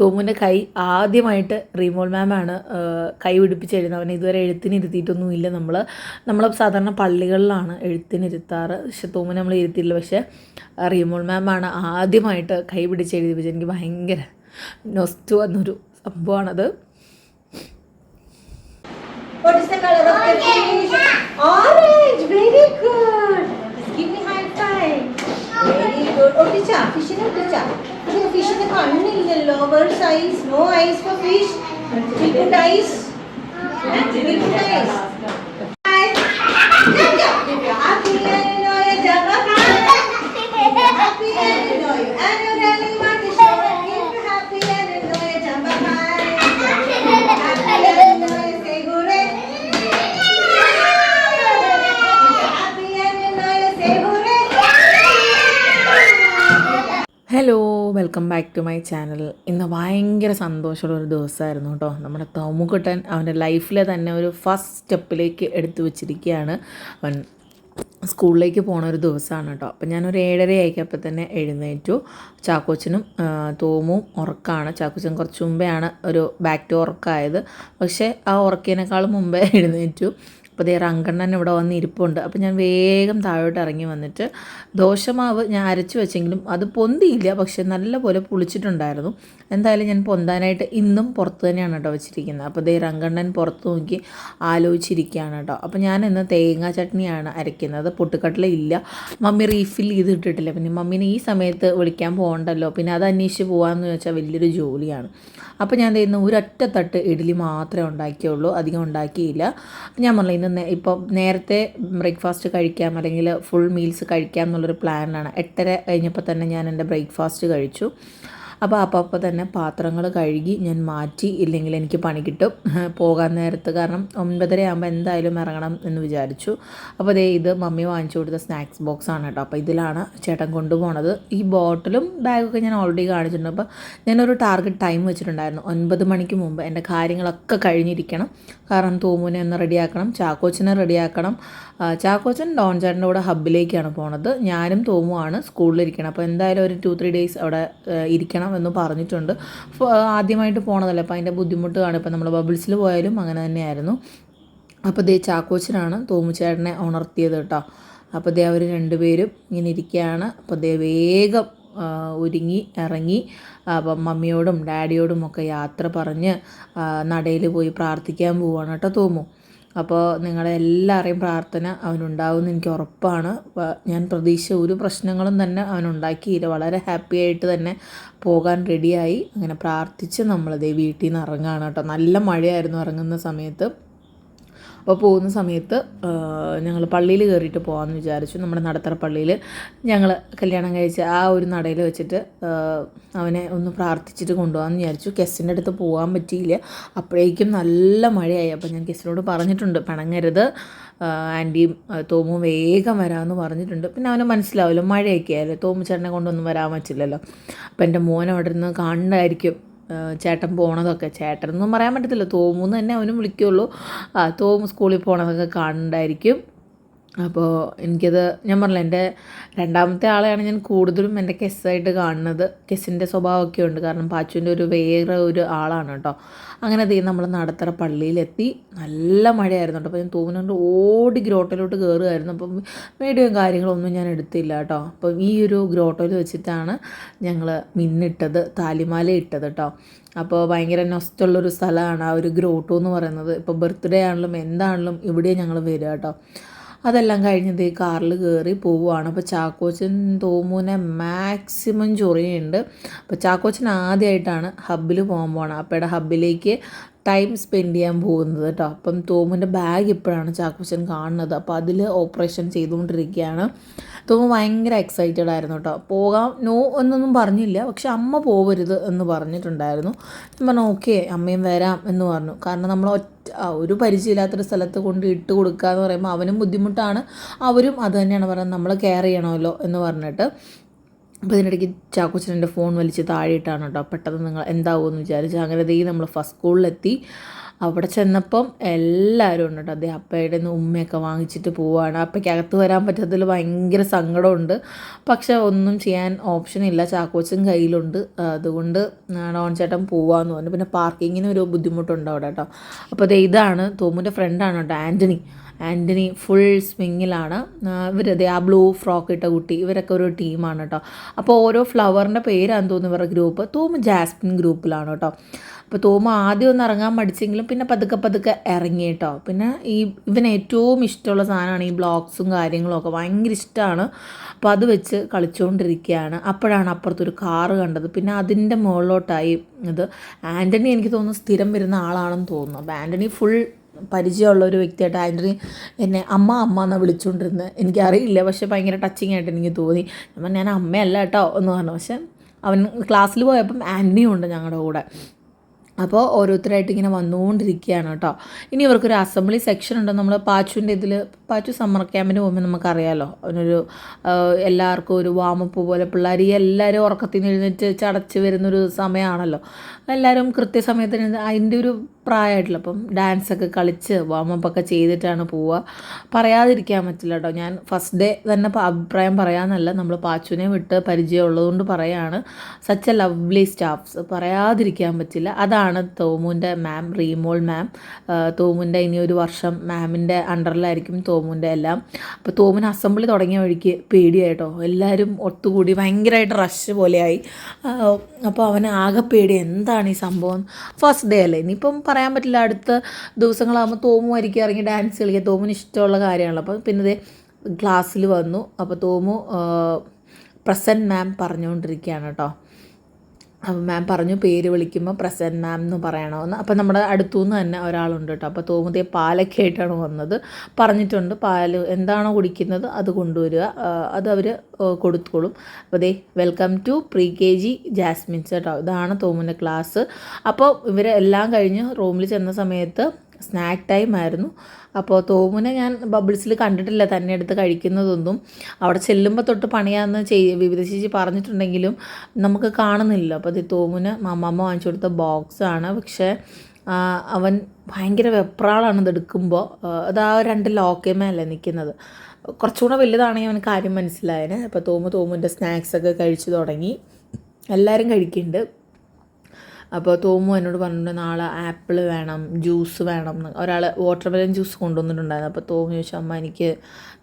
തോമുവിന്റെ കൈ ആദ്യമായിട്ട് റീമോൾ മാമാണ് കൈ പിടിപ്പിച്ച് എഴുതുന്നത് അവനെ ഇതുവരെ എഴുത്തിനിരുത്തിയിട്ടൊന്നുമില്ല നമ്മൾ നമ്മൾ സാധാരണ പള്ളികളിലാണ് എഴുത്തിനിരുത്താറ്. പക്ഷെ തോമുവിനെ നമ്മൾ ഇരുത്തിയില്ല പക്ഷേ റീമോൾ മാമാണ് ആദ്യമായിട്ട് കൈ പിടിച്ച് എഴുതിപ്പിച്ചത് എനിക്ക് ഭയങ്കര നൊസ്റ്റു വന്നൊരു സംഭവമാണത്. Oh, teacher, fish? teacher. Okay, fish in the കണ്ണില്ലല്ലോ Birds eyes. No eyes for fish. We put eyes. Eh? We put eyes. Hi. Jump, jump. If you're happy and you know you jump up high. If you're happy and you know you and you really want to show it. If you're happy and you know you jump up high. Happy and you know you say hooray. Happy and you know you say hooray. Hello welcome back to my channel ഇന്ന് ഭയങ്കര സന്തോഷമുള്ള ഒരു ദിവസമായിരുന്നു കേട്ടോ. നമ്മുടെ തോമുകുട്ടൻ അവന്റെ ലൈഫിലെ തന്നെ ഒരു ഫസ്റ്റ് സ്റ്റെപ്പിലേക്ക് എടുത്തു വച്ചിരിക്കുകയാണ്. അവൻ സ്കൂളിലേക്ക് പോണ ഒരു ദിവസമാണ് കേട്ടോ. അപ്പം ഞാനൊരു ഏഴര ആയിക്കപ്പോൾ തന്നെ എഴുന്നേറ്റു. ചാക്കോച്ചനും തോമും ഉറക്കമാണ് ചാക്കോച്ചൻ കുറച്ച് ആണ് ഒരു ബാക്ക് ടു ഉറക്കമായത് പക്ഷേ ആ ഉറക്കിനേക്കാളും മുമ്പേ എഴുന്നേറ്റു. അപ്പോൾ ദേ റങ്കണ്ണൻ ഇവിടെ വന്ന് ഇരിപ്പുണ്ട്. അപ്പോൾ ഞാൻ വേഗം താഴോട്ട് ഇറങ്ങി വന്നിട്ട് ദോശമാവ് ഞാൻ അരച്ച് വെച്ചെങ്കിലും അത് പൊന്തിയില്ല. പക്ഷെ നല്ലപോലെ പുളിച്ചിട്ടുണ്ടായിരുന്നു. എന്തായാലും ഞാൻ പൊന്താനായിട്ട് ഇന്നും പുറത്ത് തന്നെയാണ് കേട്ടോ വെച്ചിരിക്കുന്നത്. അപ്പോൾ ദേ റങ്കണ്ണൻ പുറത്ത് നോക്കി ആലോചിച്ചിരിക്കുകയാണ് കേട്ടോ. അപ്പോൾ ഞാൻ ഇന്ന് തേങ്ങാ ചട്നിയാണ് അരയ്ക്കുന്നത്. പൊട്ടുക്കടല ഇല്ല. മമ്മി റീഫിൽ ചെയ്ത് ഇട്ടിട്ടില്ല. പിന്നെ മമ്മീനെ ഈ സമയത്ത് വിളിക്കാൻ പോകണ്ടല്ലോ. പിന്നെ അത് അന്വേഷിച്ച് പോകാമെന്ന് വെച്ചാൽ വലിയൊരു ജോലിയാണ്. അപ്പോൾ ഞാൻ ഇന്ന് ഒരൊറ്റ തട്ട് ഇഡ്ഡലി മാത്രമേ ഉണ്ടാക്കിയുള്ളൂ. അധികം ഉണ്ടാക്കിയില്ല. ഞാൻ പറഞ്ഞില്ല ഇന്ന് ഇപ്പോൾ നേരത്തെ ബ്രേക്ക്ഫാസ്റ്റ് കഴിക്കാം അല്ലെങ്കിൽ ഫുൾ മീൽസ് കഴിക്കാം എന്നുള്ളൊരു പ്ലാനിലാണ് എട്ടര കഴിഞ്ഞപ്പോൾ തന്നെ ഞാൻ എന്റെ ബ്രേക്ക്ഫാസ്റ്റ് കഴിച്ചു. അപ്പോൾ അപ്പോൾ തന്നെ പാത്രങ്ങൾ കഴുകി ഞാൻ മാറ്റി ഇല്ലെങ്കിൽ എനിക്ക് പണി കിട്ടും. പോകാൻ നേരത്ത് കാരണം ഒൻപതര ആകുമ്പോൾ എന്തായാലും ഇറങ്ങണം എന്ന് വിചാരിച്ചു. അപ്പോൾ ദേ ഇത് മമ്മി വാങ്ങിച്ചു കൊടുത്ത സ്നാക്സ് ബോക്സ് ആണ് കേട്ടോ. അപ്പോൾ ഇതിലാണ് ചേട്ടൻ കൊണ്ടുപോണത്. ഈ ബോട്ടിലും ബാഗൊക്കെ ഞാൻ ഓൾറെഡി കാണിച്ചിട്ടുണ്ട്. അപ്പോൾ ഞാനൊരു ടാർഗറ്റ് ടൈം വെച്ചിട്ടുണ്ടായിരുന്നു. ഒൻപത് മണിക്ക് മുമ്പ് എന്റെ കാര്യങ്ങളൊക്കെ കഴിഞ്ഞിരിക്കണം. കാരണം തൂമുനെ ഒന്ന് റെഡിയാക്കണം ചാക്കോച്ചിനെ റെഡിയാക്കണം ചാക്കോച്ചൻ ഡോൺ ചേട്ടന്റെ കൂടെ ഹബ്ബിലേക്കാണ് പോണത്. ഞാനും തോമുമാണ് സ്കൂളിലിരിക്കണം. അപ്പോൾ എന്തായാലും ഒരു ടു ത്രീ ഡേയ്സ് അവിടെ ഇരിക്കണം എന്ന് പറഞ്ഞിട്ടുണ്ട്. ആദ്യമായിട്ട് പോണതല്ലേ? അപ്പോൾ അതിന്റെ ബുദ്ധിമുട്ട് കാണും ഇപ്പോൾ നമ്മൾ ബബിൾസിൽ പോയാലും അങ്ങനെ തന്നെയായിരുന്നു. അപ്പോൾ ദേ ചാക്കോച്ചനാണ് തോമുചേട്ടനെ ഉണർത്തിയത് കേട്ടോ. അപ്പോൾ ദേ അവർ രണ്ടുപേരും ഇങ്ങനെ ഇരിക്കുകയാണ് അപ്പോൾ ദേ വേഗം ഒരുങ്ങി ഇറങ്ങി അപ്പം മമ്മിയോടും ഡാഡിയോടും ഒക്കെ യാത്ര പറഞ്ഞ് നടയിൽ പോയി പ്രാർത്ഥിക്കാൻ പോവാണ് കേട്ടോ തോമു. അപ്പോൾ നിങ്ങളെ എല്ലാവരെയും പ്രാർത്ഥന അവനുണ്ടാവുമെന്ന് എനിക്ക് ഉറപ്പാണ്. ഞാൻ പ്രതീക്ഷ ഒരു പ്രശ്നങ്ങളും തന്നെ അവനുണ്ടാക്കിയില്ല. വളരെ ഹാപ്പി ആയിട്ട് തന്നെ പോകാൻ റെഡിയായി. അങ്ങനെ പ്രാർത്ഥിച്ച് നമ്മളതേ വീട്ടിൽ നിന്ന് ഇറങ്ങുകയാണ് കേട്ടോ. നല്ല മഴയായിരുന്നു ഇറങ്ങുന്ന സമയത്ത്. അപ്പോൾ പോകുന്ന സമയത്ത് ഞങ്ങൾ പള്ളിയിൽ കയറിയിട്ട് പോകാമെന്ന് വിചാരിച്ചു. നമ്മുടെ നടത്തറ പള്ളിയിൽ ഞങ്ങൾ കല്യാണം കഴിച്ച ആ ഒരു നടയിൽ വെച്ചിട്ട് അവനെ ഒന്ന് പ്രാർത്ഥിച്ചിട്ട് കൊണ്ടുപോകാമെന്ന് വിചാരിച്ചു. കെസ്സിന്റെ അടുത്ത് പോകാൻ പറ്റിയില്ല. അപ്പോഴേക്കും നല്ല മഴയായി. അപ്പോൾ ഞാൻ കെസ്സിനോട് പറഞ്ഞിട്ടുണ്ട് പിണങ്ങരുത്. ആന്റിയും തോമും വേഗം വരാമെന്ന് പറഞ്ഞിട്ടുണ്ട്. പിന്നെ അവന് മനസ്സിലാവില്ല മഴയൊക്കെ ആയാലും തോമു ചേട്ടനെ കൊണ്ടൊന്നും വരാൻ പറ്റില്ലല്ലോ. അപ്പോൾ എന്റെ മോൻ അവിടെ നിന്ന് കാണണ്ടായിരിക്കും ചേട്ടൻ പോണതൊക്കെ. ചേട്ടനൊന്നും പറയാൻ പറ്റത്തില്ല. തോമുന്ന് തന്നെ അവനും വിളിക്കുള്ളൂ. തോമു സ്കൂളിൽ പോണതൊക്കെ കാണണ്ടായിരിക്കും. അപ്പോൾ എനിക്കത് ഞാൻ പറഞ്ഞില്ല എന്റെ രണ്ടാമത്തെ ആളെയാണ് ഞാൻ കൂടുതലും എന്റെ കെസ്സായിട്ട് കാണുന്നത്. കെസ്സിന്റെ സ്വഭാവമൊക്കെ ഉണ്ട്. കാരണം പാച്ചുവിന്റെ ഒരു വേറെ ഒരു ആളാണ് കേട്ടോ. അങ്ങനെ ദേ നമ്മൾ നടത്തറ പള്ളിയിലെത്തി. നല്ല മഴയായിരുന്നു കേട്ടോ. അപ്പോൾ ഞാൻ തോന്നുന്നുണ്ട് ഓടി ഗ്രോട്ടയിലോട്ട് കയറുമായിരുന്നു അപ്പം വീഡിയോയും കാര്യങ്ങളൊന്നും ഞാൻ എടുത്തില്ല കേട്ടോ. അപ്പം ഈ ഒരു ഗ്രോട്ടോയിൽ വെച്ചിട്ടാണ് ഞങ്ങൾ മിന്നിട്ടത് താലിമാല ഇട്ടത് കേട്ടോ. അപ്പോൾ ഭയങ്കര നൊസ്റ്റുള്ളൊരു സ്ഥലമാണ് ആ ഒരു ഗ്രോട്ടോ എന്ന് പറയുന്നത്. ഇപ്പോൾ ബർത്ത്ഡേ ആണെങ്കിലും എന്താണെങ്കിലും ഇവിടെ ഞങ്ങൾ വരിക കേട്ടോ. അതെല്ലാം കഴിഞ്ഞത് കാറിൽ കയറി പോവുകയാണ്. അപ്പോൾ ചാക്കോച്ചൻ തോമുനെ മാക്സിമം ചൊറിയുണ്ട് അപ്പോൾ ചാക്കോച്ചൻ ആദ്യമായിട്ടാണ് ഹബ്ബിൽ പോകാൻ പോകണം അപ്പയുടെ ഹബ്ബിലേക്ക് ടൈം സ്പെൻഡ് ചെയ്യാൻ പോകുന്നത് കേട്ടോ. അപ്പം തോമുന്റെ ബാഗ് ഇപ്പോഴാണ് ചാക്കോച്ചൻ കാണുന്നത്. അപ്പോൾ അതിൽ ഓപ്പറേഷൻ ചെയ്തുകൊണ്ടിരിക്കുകയാണ്. തോമു ഭയങ്കര എക്സൈറ്റഡ് ആയിരുന്നു കേട്ടോ പോകാം. നോ എന്നൊന്നും പറഞ്ഞില്ല. പക്ഷെ അമ്മ പോവരുത് എന്ന് പറഞ്ഞിട്ടുണ്ടായിരുന്നു. ഞാൻ പറഞ്ഞു ഓക്കെ അമ്മയും വരാം എന്ന് പറഞ്ഞു. കാരണം നമ്മൾ ഒറ്റ ഒരു പരിചയമില്ലാത്തൊരു സ്ഥലത്ത് കൊണ്ട് ഇട്ട് കൊടുക്കുക എന്ന് പറയുമ്പോൾ അവനും ബുദ്ധിമുട്ടാണ്. അവരും അത് തന്നെയാണ് പറയുന്നത് നമ്മൾ കെയർ ചെയ്യണമല്ലോ എന്ന് പറഞ്ഞിട്ട് അപ്പോൾ ഇതിനിടയ്ക്ക് ചാക്കോച്ചൻ ഫോൺ വലിച്ച് താഴെയിട്ടാണ് കേട്ടോ പെട്ടെന്ന് നിങ്ങൾ എന്താവുമെന്ന് വിചാരിച്ചു അങ്ങനെ ദേ നമ്മൾ ഫസ്റ്റ് സ്കൂളിലെത്തി അവിടെ ചെന്നപ്പം എല്ലാവരും ഉണ്ട് കേട്ടോ അതേ അപ്പയുടെ നിന്ന് ഉമ്മയൊക്കെ വാങ്ങിച്ചിട്ട് പോവുകയാണ് അപ്പയ്ക്ക് അകത്ത് വരാൻ പറ്റാത്തതിൽ ഭയങ്കര സങ്കടമുണ്ട്. പക്ഷെ ഒന്നും ചെയ്യാൻ ഓപ്ഷൻ ഇല്ല. ചാക്കോച്ചൻ കയ്യിലുണ്ട്. അതുകൊണ്ട് ഡോൺ ചേട്ടൻ പോവാന്ന് പറഞ്ഞു. പിന്നെ പാർക്കിങ്ങിന് ഒരു ബുദ്ധിമുട്ടുണ്ട് അവിടെ കേട്ടോ അപ്പോൾ ഇതാണ് തോമുന്റെ ഫ്രണ്ടാണ് കേട്ടോ ആന്റണി ആന്റണി ഫുൾ സ്വിങ്ങിലാണ് ഇവരതെ ആ ബ്ലൂ ഫ്രോക്ക് ഇട്ട കുട്ടി. ഇവരൊക്കെ ഒരു ടീമാണ് കേട്ടോ അപ്പോൾ ഓരോ ഫ്ലവറിന്റെ പേരാന്ന് തോന്നുന്നു ഇവരുടെ ഗ്രൂപ്പ് തോമ ജാസ്മിൻ ഗ്രൂപ്പിലാണ് കേട്ടോ അപ്പോൾ തോമ ആദ്യം ഒന്ന് ഇറങ്ങാൻ മടിച്ചെങ്കിലും പിന്നെ പതുക്കെ പതുക്കെ ഇറങ്ങി കേട്ടോ പിന്നെ ഈ ഇവന് ഏറ്റവും ഇഷ്ടമുള്ള സാധനമാണ് ഈ ബ്ലോക്സും കാര്യങ്ങളൊക്കെ ഭയങ്കര ഇഷ്ടമാണ് അപ്പോൾ അത് വെച്ച് കളിച്ചുകൊണ്ടിരിക്കുകയാണ് അപ്പോഴാണ് അപ്പുറത്തൊരു കാറ് കണ്ടത്. പിന്നെ അതിന്റെ മുകളിലോട്ടായി ഇത്. ആന്റണി എനിക്ക് തോന്നുന്നു സ്ഥിരം വരുന്ന ആളാണെന്ന് തോന്നുന്നു. അപ്പോൾ ആന്റണി ഫുൾ പരിചയമുള്ള ഒരു വ്യക്തിയായിട്ട് ആന്റണി എന്നെ അമ്മ അമ്മ എന്നാണ് വിളിച്ചുകൊണ്ടിരുന്നത് എനിക്കറിയില്ല പക്ഷേ ഭയങ്കര ടച്ചിങ് ആയിട്ട് എനിക്ക് തോന്നി. ഞാൻ ഞാൻ അമ്മയല്ല കേട്ടോ എന്ന് പറഞ്ഞു. പക്ഷെ അവൻ ക്ലാസ്സിൽ പോയപ്പം ആന്റണിയും ഉണ്ട് ഞങ്ങളുടെ കൂടെ. അപ്പോൾ ഓരോരുത്തരായിട്ട് ഇങ്ങനെ വന്നുകൊണ്ടിരിക്കുകയാണ് കേട്ടോ. ഇനി ഇവർക്കൊരു അസംബ്ലി സെക്ഷൻ ഉണ്ട് നമ്മൾ പാച്ചുവിന്റെ ഇതിൽ പാച്ചു സമ്മർ ക്യാമ്പിന് പോകുമ്പോൾ നമുക്കറിയാമല്ലോ അവനൊരു എല്ലാവർക്കും ഒരു വാമപ്പ് പോലെ പിള്ളേർ ഈ എല്ലാവരും ഉറക്കത്തിൽ നിന്ന് എഴുന്നേറ്റ് ചടച്ച് വരുന്നൊരു സമയമാണല്ലോ. എല്ലാവരും കൃത്യസമയത്തിന് അതിന്റെ ഒരു പ്രായമായിട്ടില്ല. അപ്പം ഡാൻസൊക്കെ കളിച്ച് വാമപ്പൊക്കെ ചെയ്തിട്ടാണ് പോവുക. പറയാതിരിക്കാൻ പറ്റില്ല കേട്ടോ. ഞാൻ ഫസ്റ്റ് ഡേ തന്നെ അഭിപ്രായം പറയാമെന്നല്ല. നമ്മൾ പാച്ചുവിനെ വിട്ട് പരിചയമുള്ളതുകൊണ്ട് പറയാണ്. സച്ച് എ ലവ്ലി സ്റ്റാഫ്സ് പറയാതിരിക്കാൻ പറ്റില്ല. അതാണ് തോമുന്റെ മാം റീമോൾ മാം തോമുന്റെ ഇനി ഒരു വർഷം മാമിന്റെ അണ്ടറിലായിരിക്കും തോമുന്റെ എല്ലാം. അപ്പോൾ തോമിന് അസംബ്ലി തുടങ്ങിയ വഴിക്ക് പേടിയായിട്ടോ. എല്ലാവരും ഒത്തുകൂടി ഭയങ്കരമായിട്ട് റഷ് പോലെയായി. അപ്പോൾ അവന് ആകെ പേടി എന്താണ് ഈ സംഭവം? ഫസ്റ്റ് ഡേ അല്ലേ? ഇനിയിപ്പം പറയാൻ പറ്റില്ല അടുത്ത ദിവസങ്ങളാകുമ്പോൾ തോമുമായിരിക്കും ഇറങ്ങി ഡാൻസ് കളിക്കുക തോമിന് ഇഷ്ടമുള്ള കാര്യമാണല്ലോ അപ്പോൾ പിന്നെ ക്ലാസ്സിൽ വന്നു. അപ്പോൾ തോമു പ്രസന്റ് മാം പറഞ്ഞുകൊണ്ടിരിക്കുകയാണ് കേട്ടോ. അപ്പോൾ മാം പറഞ്ഞു പേര് വിളിക്കുമ്പോൾ പ്രസന്റ് മാം എന്ന് പറയണമെന്ന്. അപ്പോൾ നമ്മുടെ അടുത്തുനിന്ന് തന്നെ ഒരാളുണ്ട് കേട്ടോ. അപ്പോൾ തോമുതേ പാലൊക്കെ ആയിട്ടാണ് വന്നത്. പറഞ്ഞിട്ടുണ്ട് പാൽ എന്താണോ കുടിക്കുന്നത് അത് കൊണ്ടുവരിക. അത് അവർ കൊടുത്തോളും. അപ്പോൾ ദേ welcome to pre K G jasmines കേട്ടോ. ഇതാണ് തോമുന്റെ ക്ലാസ് അപ്പോൾ ഇവരെല്ലാം കഴിഞ്ഞ് റൂമിൽ ചെന്ന സമയത്ത് സ്നാക്ക് ടൈം ആയിരുന്നു. അപ്പോൾ തോമുനെ ഞാൻ ബബിൾസിൽ കണ്ടിട്ടില്ല തന്നെ എടുത്ത് കഴിക്കുന്നതൊന്നും. അവിടെ ചെല്ലുമ്പോൾ തൊട്ട് പണിയാന്ന് ചെയ് വിവിധ ചേച്ചി പറഞ്ഞിട്ടുണ്ടെങ്കിലും നമുക്ക് കാണുന്നില്ല. അപ്പോൾ ഇത് തോമുന് മമ്മമ്മ വാങ്ങിച്ചു കൊടുത്ത ബോക്സാണ്. പക്ഷേ അവൻ ഭയങ്കര വെപ്രാളാണ് ഇത് എടുക്കുമ്പോൾ അത് ആ രണ്ട് ലോക്കേമല്ലേ നിൽക്കുന്നത്. കുറച്ചുകൂടെ വലുതാണെങ്കിൽ അവന് കാര്യം മനസ്സിലായേനെ. അപ്പോൾ തോമു തോമുന്റെ സ്നാക്സൊക്കെ കഴിച്ചു തുടങ്ങി. എല്ലാവരും കഴിക്കുന്നുണ്ട്. അപ്പോൾ തോമു എന്നോട് പറഞ്ഞിട്ടുണ്ട് നാളെ ആപ്പിൾ വേണം ജ്യൂസ് വേണം എന്ന് ഒരാൾ വാട്ടർ മെലൻ ജ്യൂസ് കൊണ്ടുവന്നിട്ടുണ്ടായിരുന്നു. അപ്പോൾ തോമു ചോദിച്ചു അമ്മ എനിക്ക്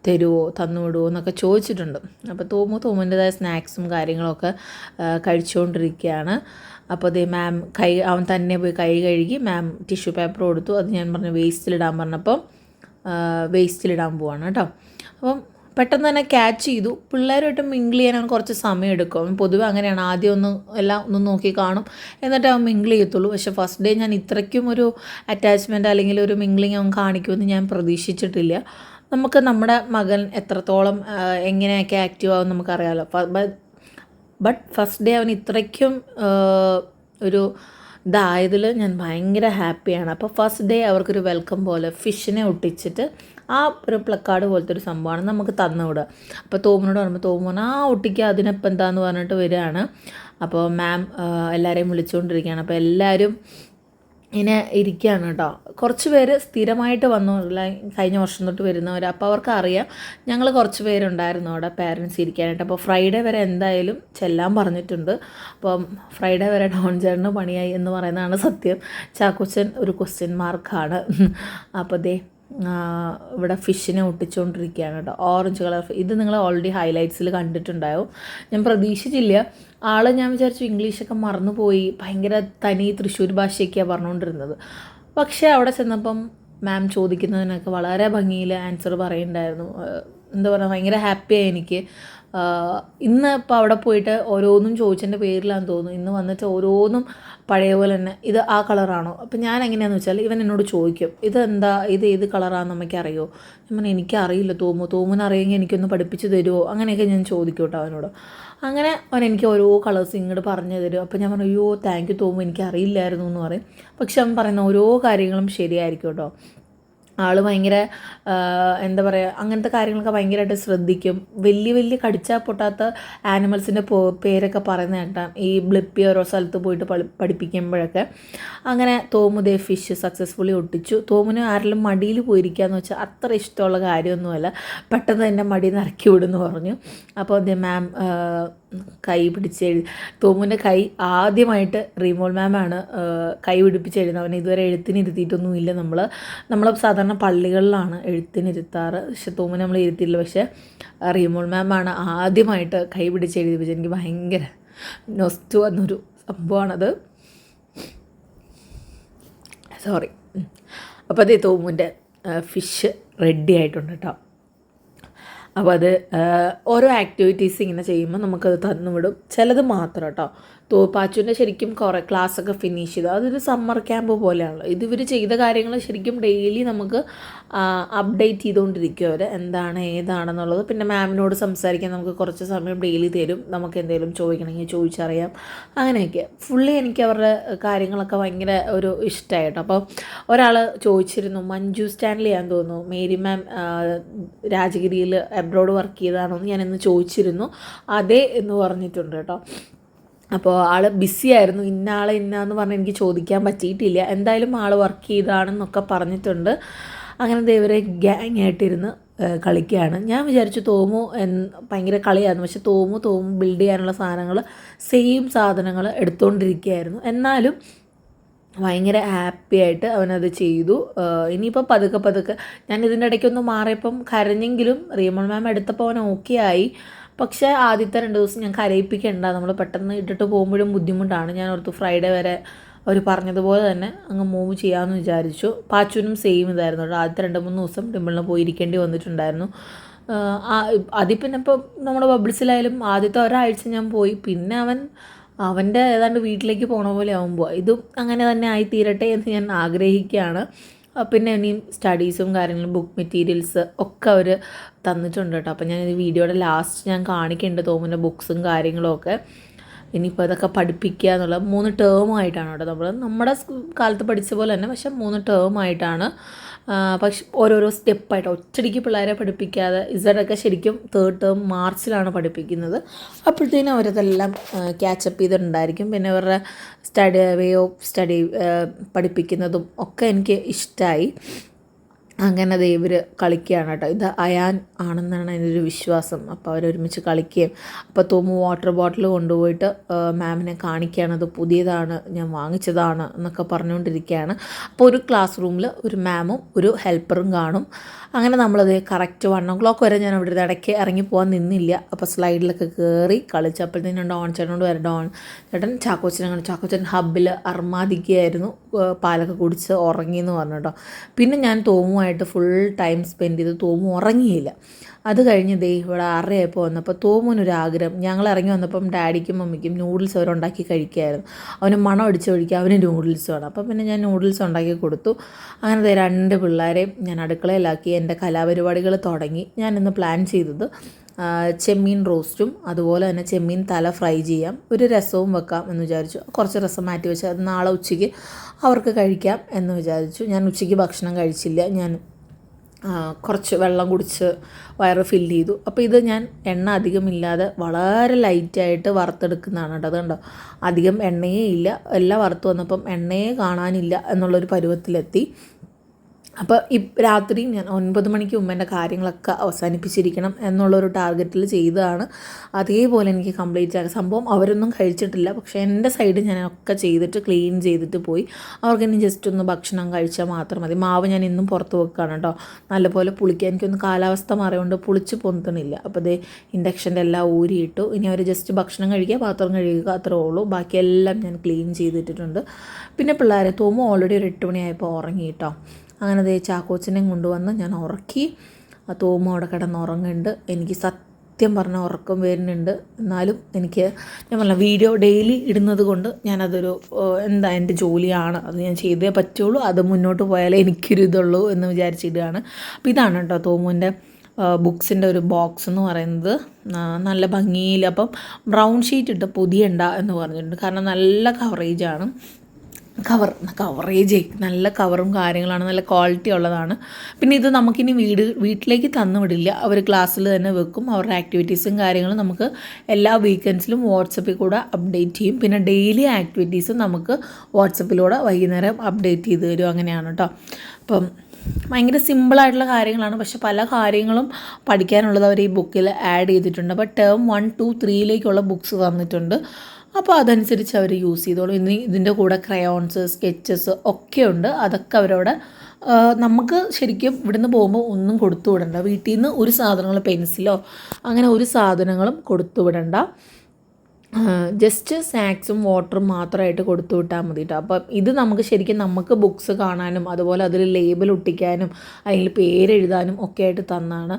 തരുമോ തന്നു വിടുമോ എന്നൊക്കെ ചോദിച്ചിട്ടുണ്ട്. അപ്പോൾ തോമു തോമുന്റെതായ സ്നാക്സും കാര്യങ്ങളൊക്കെ കഴിച്ചുകൊണ്ടിരിക്കുകയാണ്. അപ്പോൾ അതേ മാം കൈ അവൻ തന്നെ പോയി കൈ കഴുകി മാം ടിഷ്യൂ പേപ്പർ കൊടുത്തു. അത് ഞാൻ പറഞ്ഞു വേസ്റ്റിലിടാൻ പറഞ്ഞപ്പോൾ വേസ്റ്റിലിടാൻ പോവാണ് കേട്ടോ. അപ്പം പെട്ടെന്ന് തന്നെ ക്യാച്ച് ചെയ്തു. പിള്ളേരുമായിട്ട് മിങ്കിൾ ചെയ്യാനാണ് കുറച്ച് സമയം എടുക്കും. പൊതുവെ അങ്ങനെയാണ്. ആദ്യം ഒന്ന് എല്ലാം ഒന്ന് നോക്കി കാണും. എന്നിട്ട് അവൻ മിങ്കിൾ ചെയ്യത്തുള്ളൂ. പക്ഷേ ഫസ്റ്റ് ഡേ ഞാൻ ഇത്രയ്ക്കും ഒരു അറ്റാച്ച്മെന്റ് അല്ലെങ്കിൽ ഒരു മിങ്കിളിങ് അവൻ കാണിക്കുമെന്ന് ഞാൻ പ്രതീക്ഷിച്ചിട്ടില്ല. നമുക്ക് നമ്മുടെ മകൻ എത്രത്തോളം എങ്ങനെയൊക്കെ ആക്റ്റീവ് ആവും നമുക്കറിയാമല്ലോ ബട്ട് ഫസ്റ്റ് ഡേ അവൻ ഇത്രയ്ക്കും ഒരു ഇതായതിൽ ഞാൻ ഭയങ്കര ഹാപ്പിയാണ് അപ്പോൾ ഫസ്റ്റ് ഡേ അവർക്കൊരു വെൽക്കം പോലെ ഫിഷിനെ ഒട്ടിച്ചിട്ട് ആ ഒരു പ്ലക്കാർഡ് പോലത്തെ ഒരു സംഭവമാണ് നമുക്ക് തന്നു വിടുക അപ്പോൾ തോമനോട് പറയുമ്പോൾ തോമു പറഞ്ഞാൽ ആ ഒട്ടിക്ക് അതിനപ്പം എന്താന്ന് പറഞ്ഞിട്ട് വരികയാണ്. അപ്പോൾ മാം എല്ലാവരെയും വിളിച്ചുകൊണ്ടിരിക്കുകയാണ് അപ്പോൾ എല്ലാവരും ഇങ്ങനെ ഇരിക്കുകയാണ് കേട്ടോ. കുറച്ച് പേര് സ്ഥിരമായിട്ട് വന്നു. കഴിഞ്ഞ വർഷം തൊട്ട് വരുന്നവർ അപ്പോൾ അവർക്ക് അറിയാം ഞങ്ങൾ കുറച്ച് പേരുണ്ടായിരുന്നു അവിടെ പാരൻസ് ഇരിക്കാനായിട്ട്. അപ്പോൾ ഫ്രൈഡേ വരെ എന്തായാലും ചെല്ലാൻ പറഞ്ഞിട്ടുണ്ട്. അപ്പം ഫ്രൈഡേ വരെ ഡോൺ ചേട്ടന് പണിയായി എന്ന് പറയുന്നതാണ് സത്യം. ചാക്കുച്ചൻ ഒരു ക്വസ്റ്റ്യൻ മാർക്കാണ് അപ്പോൾ ദേ ഇവിടെ ഫിഷിനെ ഒട്ടിച്ചുകൊണ്ടിരിക്കുകയാണ് കേട്ടോ. ഓറഞ്ച് കളർ ഇത് നിങ്ങൾ ഓൾറെഡി ഹൈലൈറ്റ്സിൽ കണ്ടിട്ടുണ്ടാവും. ഞാൻ പ്രതീക്ഷിച്ചില്ല. ആൾ ഞാൻ വിചാരിച്ചു ഇംഗ്ലീഷൊക്കെ മറന്നുപോയി. ഭയങ്കര തനി തൃശ്ശൂർ ഭാഷയൊക്കെയാണ് പറഞ്ഞുകൊണ്ടിരുന്നത് പക്ഷേ അവിടെ ചെന്നപ്പം മാം ചോദിക്കുന്നതിനൊക്കെ വളരെ ഭംഗിയിൽ ആൻസർ പറയുന്നുണ്ടായിരുന്നു എന്താ പറയുക ഭയങ്കര ഹാപ്പിയായി എനിക്ക്. ഇന്ന് ഇപ്പോൾ അവിടെ പോയിട്ട് ഓരോന്നും ചോദിച്ചതിന്റെ പേരിലാന്ന് തോന്നുന്നു. ഇന്ന് വന്നിട്ട് ഓരോന്നും പഴയ പോലെ തന്നെ. ഇത് ആ കളറാണോ? അപ്പം ഞാൻ എങ്ങനെയാണെന്ന് വെച്ചാൽ ഇവൻ എന്നോട് ചോദിക്കും ഇത് എന്താ? ഇത് ഏത് കളറാണെന്ന് നമുക്ക് അറിയുമോ ഞാൻ എനിക്കറിയില്ല തോമു. തോമുന്ന് അറിയെങ്കിൽ എനിക്കൊന്ന് പഠിപ്പിച്ച് തരുമോ അങ്ങനെയൊക്കെ ഞാൻ ചോദിക്കും കേട്ടോ അവനോട്. അങ്ങനെ അവൻ എനിക്ക് ഓരോ കളേഴ്സ് ഇങ്ങോട്ട് പറഞ്ഞു തരും. അപ്പോൾ ഞാൻ പറഞ്ഞു അയ്യോ താങ്ക് യു തോമു. എനിക്ക് അറിയില്ലായിരുന്നു എന്ന് പറയും. പക്ഷെ അവൻ പറയുന്ന ഓരോ കാര്യങ്ങളും ശരിയായിരിക്കും കേട്ടോ. ആൾ ഭയങ്കര എന്താ പറയുക അങ്ങനത്തെ കാര്യങ്ങളൊക്കെ ഭയങ്കരമായിട്ട് ശ്രദ്ധിക്കും. വലിയ വലിയ കടിച്ചാൽ പൊട്ടാത്ത ആനിമൽസിന്റെ പേരൊക്കെ പറയുന്ന കേട്ടാം ഈ ബ്ലിപ്പി ഓരോ സ്ഥലത്ത് പോയിട്ട് പഠി പഠിപ്പിക്കുമ്പോഴൊക്കെ. അങ്ങനെ തോമുദേ ഫിഷ് സക്സസ്ഫുള്ളി ഒട്ടിച്ചു. തോമിന് ആരെങ്കിലും മടിയിൽ പോയിരിക്കാന്ന് വെച്ചാൽ അത്ര ഇഷ്ടമുള്ള കാര്യമൊന്നുമല്ല. പെട്ടെന്ന് തന്നെ മടിയിൽ നിന്ന് ഇറക്കി പറഞ്ഞു. അപ്പോൾ ദ മാം കൈ പിടിച്ച് എഴു തോമുവിന്റെ കൈ ആദ്യമായിട്ട് റീമോൾ മാമാണ് കൈ പിടിപ്പിച്ച് എഴുതുന്നത്. അവനെ ഇതുവരെ എഴുത്തിനിരുത്തിയിട്ടൊന്നും ഇല്ല നമ്മൾ നമ്മൾ സാധാരണ പള്ളികളിലാണ് എഴുത്തിനിരുത്താറ് പക്ഷെ തോമുനെ നമ്മൾ ഇരുത്തിയില്ല പക്ഷേ റീമോൾ മാമാണ് ആദ്യമായിട്ട് കൈ പിടിച്ച് എഴുതിപ്പിച്ചത്. എനിക്ക് ഭയങ്കര നൊസ്റ്റു വന്നൊരു സംഭവമാണത്. സോറി. അപ്പോൾ അതേ തോമുവിന്റെ ഫിഷ് റെഡി ആയിട്ടുണ്ട് കേട്ടോ. അപ്പോൾ അത് ഓരോ ആക്ടിവിറ്റീസ് ഇങ്ങനെ ചെയ്യുമ്പോൾ നമുക്കത് തന്നു വിടും. ചിലത് മാത്രം കേട്ടോ. തോപ്പാച്ചുവിന്റെ ശരിക്കും കുറേ ക്ലാസ്സൊക്കെ ഫിനിഷ് ചെയ്തു. അതൊരു സമ്മർ ക്യാമ്പ് പോലെയാണല്ലോ. ഇത് ഇവർ ചെയ്ത കാര്യങ്ങൾ ശരിക്കും ഡെയിലി നമുക്ക് അപ്ഡേറ്റ് ചെയ്തുകൊണ്ടിരിക്കും അവർ എന്താണ് ഏതാണെന്നുള്ളത്. പിന്നെ മാമിനോട് സംസാരിക്കാൻ നമുക്ക് കുറച്ച് സമയം ഡെയിലി തരും. നമുക്ക് എന്തെങ്കിലും ചോദിക്കണമെങ്കിൽ ചോദിച്ചറിയാം. അങ്ങനെയൊക്കെ. ഫുള്ളി എനിക്ക് അവരുടെ കാര്യങ്ങളൊക്കെ ഭയങ്കര ഒരു ഇഷ്ടമായിട്ടോ അപ്പോൾ ഒരാൾ ചോദിച്ചിരുന്നു മഞ്ജു സ്റ്റാൻലി ആണെന്ന് തോന്നുന്നു. മേരി മാം രാജഗിരിയിൽ അബ്രോഡ് വർക്ക് ചെയ്തതാണോ എന്ന് ഞാനിന്ന് ചോദിച്ചിരുന്നു. അതെ എന്ന് പറഞ്ഞിട്ടുണ്ട് കേട്ടോ. അപ്പോൾ ആൾ ബിസി ആയിരുന്നു. ഇന്ന ആളെ ഇന്നാന്ന് പറഞ്ഞ് എനിക്ക് ചോദിക്കാൻ പറ്റിയിട്ടില്ല. എന്തായാലും ആൾ വർക്ക് ചെയ്താണെന്നൊക്കെ പറഞ്ഞിട്ടുണ്ട്. അങ്ങനെ ദൈവരെ ഗ്യാങ് ആയിട്ടിരുന്ന് കളിക്കുകയാണ്. ഞാൻ വിചാരിച്ചു തോമു എന്ന് ഭയങ്കര കളിയായിരുന്നു. പക്ഷെ തോമു തോമു ബിൽഡ് ചെയ്യാനുള്ള സാധനങ്ങൾ സെയിം സാധനങ്ങൾ എടുത്തുകൊണ്ടിരിക്കുകയായിരുന്നു എന്നാലും ഭയങ്കര ഹാപ്പി ആയിട്ട് അവനത് ചെയ്തു. ഇനിയിപ്പോൾ പതുക്കെ പതുക്കെ ഞാൻ ഇതിന്റെ ഇടയ്ക്കൊന്ന് മാറിയപ്പം കരഞ്ഞെങ്കിലും റീമോൾ മാം എടുത്തപ്പോൾ അവൻ ഓക്കെ ആയി. പക്ഷേ ആദ്യത്തെ രണ്ട് ദിവസം ഞാൻ കരയിപ്പിക്കണ്ട. നമ്മൾ പെട്ടെന്ന് ഇട്ടിട്ട് പോകുമ്പോഴും ബുദ്ധിമുട്ടാണ്. ഞാൻ ഓർത്ത് ഫ്രൈഡേ വരെ അവർ പറഞ്ഞതുപോലെ തന്നെ അങ്ങ് മൂവ് ചെയ്യാമെന്ന് വിചാരിച്ചു. പാച്ചുവിനും സെയിം ഇതായിരുന്നു കേട്ടോ. ആദ്യത്തെ രണ്ട് മൂന്ന് ദിവസം ടിമ്പിളിന് പോയിരിക്കേണ്ടി വന്നിട്ടുണ്ടായിരുന്നു. അതിൽ പിന്നെ ഇപ്പോൾ നമ്മുടെ ബബിൾസിലായാലും ആദ്യത്തെ ഒരാഴ്ച ഞാൻ പോയി. പിന്നെ അവൻ അവന്റെ ഏതാണ്ട് വീട്ടിലേക്ക് പോണ പോലെ ആകുമ്പോൾ ഇതും അങ്ങനെ തന്നെ ആയി തീരട്ടെ എന്ന് ഞാൻ ആഗ്രഹിക്കുകയാണ്. പിന്നെ ഇനിയും സ്റ്റഡീസും കാര്യങ്ങളും ബുക്ക് മെറ്റീരിയൽസ് ഒക്കെ അവർ തന്നിട്ടുണ്ട് കേട്ടോ. അപ്പോൾ ഈ വീഡിയോയുടെ ലാസ്റ്റ് ഞാൻ കാണിക്കേണ്ട തോന്നുന്ന ബുക്സും കാര്യങ്ങളും ഒക്കെ. ഇനിയിപ്പോൾ അതൊക്കെ പഠിപ്പിക്കുക എന്നുള്ള മൂന്ന് ടേമായിട്ടാണ് കേട്ടോ നമ്മൾ നമ്മുടെ കാലത്ത് പഠിച്ച പോലെ തന്നെ പക്ഷേ മൂന്ന് ടേമായിട്ടാണ് പക്ഷെ ഓരോരോ സ്റ്റെപ്പായിട്ട് ഒറ്റടിക്ക് പിള്ളേരെ പഠിപ്പിക്കാതെ ഇസഡൊക്കെ ശരിക്കും തേർഡ് ടേം മാർച്ചിലാണ് പഠിപ്പിക്കുന്നത്. അപ്പോഴത്തേനും അവരതെല്ലാം ക്യാച്ചപ്പ് ചെയ്തിട്ടുണ്ടായിരിക്കും. പിന്നെ അവരുടെ സ്റ്റഡി വേ ഓഫ് സ്റ്റഡി പഠിപ്പിക്കുന്നതും ഒക്കെ എനിക്ക് ഇഷ്ടമായി അങ്ങനെ അത് ഇവർ കളിക്കുകയാണ് കേട്ടോ. ഇത് അയാൻ ആണെന്നാണ് എന്റെ ഒരു വിശ്വാസം. അപ്പോൾ അവരൊരുമിച്ച് കളിക്കുകയും അപ്പോൾ തോമു വാട്ടർ ബോട്ടിൽ കൊണ്ടുപോയിട്ട് മാമിനെ കാണിക്കുകയാണ്. അത് പുതിയതാണ് ഞാൻ വാങ്ങിച്ചതാണ് എന്നൊക്കെ പറഞ്ഞുകൊണ്ടിരിക്കുകയാണ്. അപ്പോൾ ഒരു ക്ലാസ് റൂമിൽ ഒരു മാമും ഒരു ഹെൽപ്പറും കാണും. അങ്ങനെ നമ്മളത് കറക്റ്റ് വൺ ഓ ക്ലോക്ക് വരെ ഞാൻ അവിടെ ഇടയ്ക്ക് ഇറങ്ങി പോകാൻ നിന്നില്ല. അപ്പോൾ സ്ലൈഡിലൊക്കെ കയറി കളിച്ചപ്പോഴത്തേനും ഡോൺ ചേട്ടനോട് വരെ ഡോൺ ചേട്ടൻ ചാക്കോച്ചൻ അങ്ങനെ ചാക്കോച്ചൻ ഹബ്ബിൽ അർമാദിക്കുകയായിരുന്നു പാലൊക്കെ കുടിച്ച് ഉറങ്ങി എന്ന് പറഞ്ഞു കേട്ടോ പിന്നെ ഞാൻ തോമുമായിട്ട് ഫുൾ ടൈം സ്പെൻഡ് ചെയ്ത് തോമു ഉറങ്ങിയില്ല. അത് കഴിഞ്ഞ് ദേ ഇവിടെ ആറരയായപ്പോൾ വന്നപ്പോൾ തോമുനൊരു ആഗ്രഹം. ഞങ്ങൾ ഇറങ്ങി വന്നപ്പം ഡാഡിക്കും മമ്മിക്കും നൂഡിൽസ് അവരുണ്ടാക്കി കഴിക്കുകയായിരുന്നു അവന് മണം അടിച്ച് ഒഴിക്കുക അവന് നൂഡിൽസ് വേണം. അപ്പം പിന്നെ ഞാൻ നൂഡിൽസ് ഉണ്ടാക്കി കൊടുത്തു. അങ്ങനത്തെ രണ്ട് പിള്ളേരെയും ഞാൻ അടുക്കളയിലാക്കി. എന്റെ കലാപരിപാടികൾ തുടങ്ങി. ഞാൻ ഇന്ന് പ്ലാൻ ചെയ്തത് ചെമ്മീൻ റോസ്റ്റും അതുപോലെ തന്നെ ചെമ്മീൻ തല ഫ്രൈ ചെയ്യാം. ഒരു രസവും വെക്കാം എന്ന് വിചാരിച്ചു. കുറച്ച് രസം മാറ്റി വെച്ച് അത് നാളെ ഉച്ചയ്ക്ക് അവർക്ക് കഴിക്കാം എന്ന് വിചാരിച്ചു. ഞാൻ ഉച്ചയ്ക്ക് ഭക്ഷണം കഴിച്ചില്ല. ഞാൻ കുറച്ച് വെള്ളം കുടിച്ച് വയറ് ഫില്ല് ചെയ്തു. അപ്പോൾ ഇത് ഞാൻ എണ്ണ അധികമില്ലാതെ വളരെ ലൈറ്റായിട്ട് വറുത്തെടുക്കുന്നതാണ് കേട്ടോ. അതുകൊണ്ടോ? അധികം എണ്ണയേ ഇല്ല. എല്ലാം വറുത്ത് വന്നപ്പം എണ്ണയെ കാണാനില്ല എന്നുള്ളൊരു പരുവത്തിലെത്തി. അപ്പോൾ ഈ രാത്രി ഞാൻ ഒൻപത് മണിക്ക് ഉമ്മേന്റെ കാര്യങ്ങളൊക്കെ അവസാനിപ്പിച്ചിരിക്കണം എന്നുള്ളൊരു ടാർഗറ്റിൽ ചെയ്തതാണ്. അതേപോലെ എനിക്ക് കംപ്ലീറ്റ് ആക്കുക സംഭവം അവരൊന്നും കഴിച്ചിട്ടില്ല. പക്ഷേ എന്റെ സൈഡ് ഞാൻ ഒക്കെ ചെയ്തിട്ട് ക്ലീൻ ചെയ്തിട്ട് പോയി. അവർക്ക് ഇനി ജസ്റ്റ് ഒന്ന് ഭക്ഷണം കഴിച്ചാൽ മാത്രം മതി. മാവ് ഞാൻ ഇന്നും പുറത്ത് വെക്കുകയാണ് കേട്ടോ. നല്ലപോലെ പുളിക്കാൻ എനിക്കൊന്ന് കാലാവസ്ഥ മാറിയോണ്ട് പുളിച്ച് പൊന്തണില്ല. അപ്പോൾ ദേ ഇൻഡക്ഷന്റെ എല്ലാം ഊരിയിട്ടു. ഇനി അവർ ജസ്റ്റ് ഭക്ഷണം കഴിക്കുക പാത്രം കഴുകുക അത്രേ ഉള്ളൂ. ബാക്കിയെല്ലാം ഞാൻ ക്ലീൻ ചെയ്തിട്ടിട്ടുണ്ട്. പിന്നെ പിള്ളേരെ തോമു ഓൾറെഡി ഒരു എട്ട് മണിയായപ്പോൾ ഉറങ്ങി കേട്ടോ. അങ്ങനെ ദേ ചാക്കോച്ചനെയും കൊണ്ടുവന്ന് ഞാൻ ഉറക്കി. ആ തോമ അവിടെ കിടന്ന് ഉറങ്ങുന്നുണ്ട്. എനിക്ക് സത്യം പറഞ്ഞ ഉറക്കം വരുന്നുണ്ട്. എന്നാലും എനിക്ക് ഞാൻ പറഞ്ഞ വീഡിയോ ഡെയിലി ഇടുന്നത് കൊണ്ട് ഞാനതൊരു എന്താ എന്റെ ജോലിയാണ്. അത് ഞാൻ ചെയ്തേ പറ്റുള്ളൂ. അത് മുന്നോട്ട് പോയാലേ എനിക്കൊരു ഇതുള്ളൂ എന്ന് വിചാരിച്ചിടുകയാണ്. അപ്പോൾ ഇതാണ് കേട്ടോ തോമുവിന്റെ ബുക്സിന്റെ ഒരു ബോക്സ് എന്ന് പറയുന്നത്. നല്ല ഭംഗിയിൽ അപ്പം ബ്രൗൺ ഷീറ്റ് ഇട്ട് പൊതിയണ്ട എന്ന് പറഞ്ഞിട്ടുണ്ട്. കാരണം നല്ല കവറേജാണ് കവർ കവറേജ് നല്ല കവറും കാര്യങ്ങളാണ് നല്ല ക്വാളിറ്റി ഉള്ളതാണ്. പിന്നെ ഇത് നമുക്കിനി വീട് വീട്ടിലേക്ക് തന്നു വിടില്ല. അവർ ക്ലാസ്സിൽ തന്നെ വെക്കും. അവരുടെ ആക്ടിവിറ്റീസും കാര്യങ്ങളും നമുക്ക് എല്ലാ വീക്കെൻഡ്സിലും വാട്സപ്പിൽ കൂടെ അപ്ഡേറ്റ് ചെയ്യും. പിന്നെ ഡെയിലി ആക്ടിവിറ്റീസും നമുക്ക് വാട്സപ്പിലൂടെ വൈകുന്നേരം അപ്ഡേറ്റ് ചെയ്ത് തരും. അങ്ങനെയാണ് കേട്ടോ അപ്പം ഭയങ്കര സിമ്പിളായിട്ടുള്ള കാര്യങ്ങളാണ്. പക്ഷെ പല കാര്യങ്ങളും പഠിക്കാനുള്ളത് അവർ ഈ ബുക്കിൽ ആഡ് ചെയ്തിട്ടുണ്ട്. അപ്പോൾ ടേം വൺ ടു ത്രീയിലേക്കുള്ള ബുക്ക്സ് തന്നിട്ടുണ്ട് അപ്പോൾ അതനുസരിച്ച് അവർ യൂസ് ചെയ്തോളും. ഇനി ഇതിന്റെ കൂടെ ക്രയോൺസ് സ്കെച്ചസ് ഒക്കെ ഉണ്ട്. അതൊക്കെ അവരവിടെ നമുക്ക് ശരിക്കും ഇവിടുന്ന് പോകുമ്പോൾ ഒന്നും കൊടുത്തു വിടണ്ട. വീട്ടിൽ നിന്ന് ഒരു സാധനങ്ങൾ പെൻസിലോ അങ്ങനെ ഒരു സാധനങ്ങളും കൊടുത്തു വിടണ്ട. ജസ്റ്റ് സ്നാക്സും വാട്ടറും മാത്രമായിട്ട് കൊടുത്തു വിട്ടാൽ മതി കേട്ടോ അപ്പം ഇത് നമുക്ക് ശരിക്കും നമുക്ക് ബുക്സ് കാണാനും അതുപോലെ അതിൽ ലേബൽ ഒട്ടിക്കാനും അതിൽ പേരെഴുതാനും ഒക്കെ ആയിട്ട് തന്നാണ്.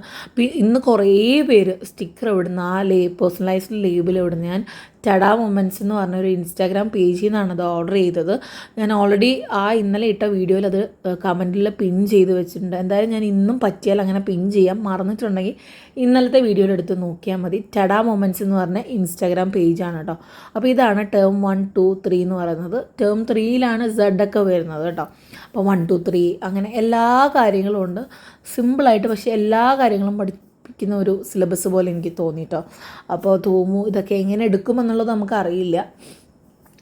ഇന്ന് കുറേ പേര് സ്റ്റിക്കർ ഇവിടുന്ന് ആ ലേ പേഴ്സണലൈസ്ഡ് ലേബിൾ ഇവിടുന്ന് ഞാൻ ടഡാ മൊമെന്റ്സ് എന്ന് പറഞ്ഞൊരു ഇൻസ്റ്റാഗ്രാം പേജിൽ നിന്നാണ് അത് ഓർഡർ ചെയ്തത്. ഞാൻ ഓൾറെഡി ആ ഇന്നലെ ഇട്ട വീഡിയോയിൽ അത് കമന്റിൽ പിൻ ചെയ്ത് വെച്ചിട്ടുണ്ട്. എന്തായാലും ഞാൻ ഇന്നും പറ്റിയാൽ അങ്ങനെ പിൻ ചെയ്യാം. മറന്നിട്ടുണ്ടെങ്കിൽ ഇന്നലത്തെ വീഡിയോയിൽ എടുത്ത് നോക്കിയാൽ മതി. ടഡാ മൊമെന്റ്സ് എന്ന് പറഞ്ഞ ഇൻസ്റ്റാഗ്രാം പേജാണ് കേട്ടോ. അപ്പോൾ ഇതാണ് ടേം വൺ ടു ത്രീ എന്ന് പറയുന്നത്. ടേം ത്രീയിലാണ് സെഡ് ഒക്കെ വരുന്നത് കേട്ടോ. അപ്പോൾ വൺ ടു ത്രീ അങ്ങനെ എല്ലാ കാര്യങ്ങളും ഉണ്ട്. സിമ്പിളായിട്ട് പക്ഷേ എല്ലാ കാര്യങ്ങളും പഠിപ്പിക്കുന്ന ഒരു സിലബസ് പോലെ എനിക്ക് തോന്നിയിട്ടോ അപ്പോൾ തോമു ഇതൊക്കെ എങ്ങനെ എടുക്കുമെന്നുള്ളത് നമുക്ക് അറിയില്ല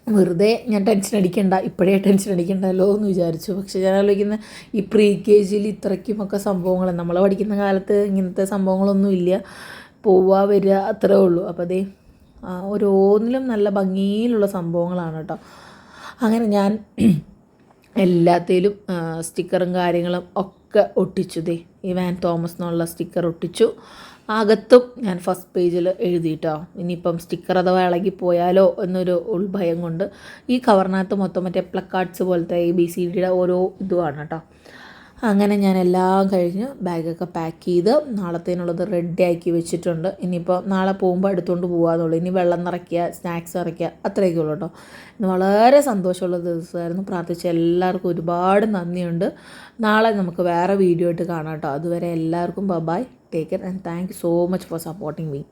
വെറുതെ ഞാൻ ടെൻഷൻ അടിക്കണ്ട ഇപ്പോഴേ ടെൻഷൻ അടിക്കണ്ടല്ലോ എന്ന് വിചാരിച്ചു. പക്ഷേ ഞാൻ ആലോചിക്കുന്ന ഈ പ്രീ കെ ജിയിൽ ഇത്രയ്ക്കുമൊക്കെ സംഭവങ്ങൾ നമ്മൾ പഠിക്കുന്ന കാലത്ത് ഇങ്ങനത്തെ സംഭവങ്ങളൊന്നും ഇല്ല. പോവാ വരിക അത്രേ ഉള്ളൂ. അപ്പോൾ അതേ ഓരോന്നിലും നല്ല ഭംഗിയിലുള്ള സംഭവങ്ങളാണ് കേട്ടോ. അങ്ങനെ ഞാൻ എല്ലാത്തിലും സ്റ്റിക്കറും കാര്യങ്ങളും ഒക്കെ ഒട്ടിച്ചു ദേ. ഈ വാൻ തോമസ് എന്നുള്ള സ്റ്റിക്കർ ഒട്ടിച്ചു. അകത്തും ഞാൻ ഫസ്റ്റ് പേജിൽ എഴുതിയിട്ടോ. ഇനിയിപ്പം സ്റ്റിക്കർ അഥവാ ഇളകിപ്പോയാലോ എന്നൊരു ഉൾഭയം കൊണ്ട് ഈ കവറിനകത്ത് മൊത്തം മറ്റേ പ്ലക്കാർഡ്സ് പോലത്തെ എ ബി സി ഡിയുടെ ഓരോ ഇതുമാണ് കേട്ടോ. അങ്ങനെ ഞാൻ എല്ലാം കഴിഞ്ഞ് ബാഗൊക്കെ പാക്ക് ചെയ്ത് നാളത്തേനുള്ളത് ആക്കി വെച്ചിട്ടുണ്ട്. ഇനിയിപ്പോൾ നാളെ പോകുമ്പോൾ എടുത്തുകൊണ്ട് പോകാമെന്നുള്ളൂ ഇനി വെള്ളം നിറയ്ക്കുക സ്നാക്സ് നിറയ്ക്കുക അത്രയൊക്കെ ഉള്ളൂ കേട്ടോ ഇന്ന് വളരെ സന്തോഷമുള്ള ദിവസമായിരുന്നു. പ്രാർത്ഥിച്ച എല്ലാവർക്കും ഒരുപാട് നന്ദിയുണ്ട്. നാളെ നമുക്ക് വേറെ വീഡിയോ ആയിട്ട് കാണാം കേട്ടോ അതുവരെ എല്ലാവർക്കും bye bye take care and thank you so much for supporting me